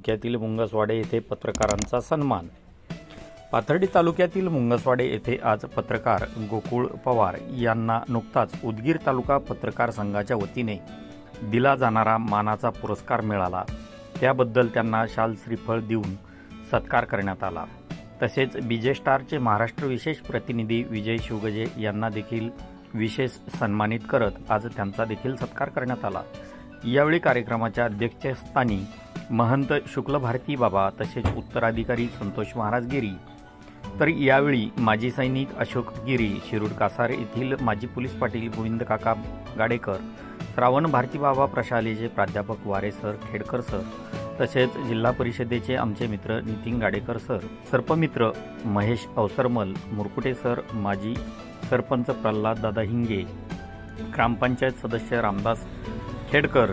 तालुक्यातील मुंगसवाडे येथे पत्रकारांचा सन्मान. पाथर्डी तालुक्यातील मुंगसवाडे येथे आज पत्रकार गोकुळ पवार यांना नुकताच उदगीर तालुका पत्रकार संघाच्या वतीने दिला जाणारा मानाचा पुरस्कार मिळाला. त्याबद्दल त्यांना शाल श्रीफळ देऊन सत्कार करण्यात आला. तसेच बीजे स्टारचे महाराष्ट्र विशेष प्रतिनिधी विजय शिवगजे यांना देखील विशेष सन्मानित करत आज त्यांचा देखील सत्कार करण्यात आला. यावेळी कार्यक्रमाच्या अध्यक्षस्थानी महंत शुक्ल भारती बाबा तसेच उत्तराधिकारी संतोष महाराज गिरी. तर यावेळी माजी सैनिक अशोक गिरी शिरूर कासार येथील माजी पोलीस पाटील गोविंद काका गाडेकर श्रावण भारती बाबा प्रशालेचे प्राध्यापक वारे सर खेडकर सर तसेच जिल्हा परिषदेचे आमचे मित्र नितीन गाडेकर सर सर्पमित्र महेश अवसरमल मुरकुटे सर माजी सरपंच प्रल्हाद दादा हिंगे ग्रामपंचायत सदस्य रामदास खेडकर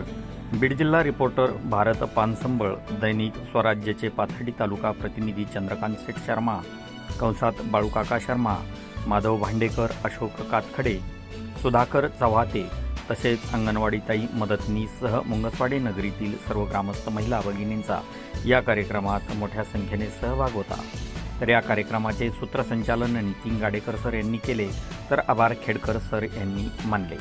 बीड जिल्हा रिपोर्टर भारत पानसंबळ दैनिक स्वराज्याचे पाथर्डी तालुका प्रतिनिधी चंद्रकांत शेठ शर्मा कंसात बाळूकाका शर्मा माधव भांडेकर अशोक कातखडे सुधाकर चव्हाते तसेच अंगणवाडीताई मदतनीससह मुंगसवाडे नगरीतील सर्व ग्रामस्थ महिला भगिनींचा या कार्यक्रमात मोठ्या संख्येने सहभाग होता. तर या कार्यक्रमाचे सूत्रसंचालन नितीन गाडेकर सर यांनी केले तर आभार खेडकर सर यांनी मानले.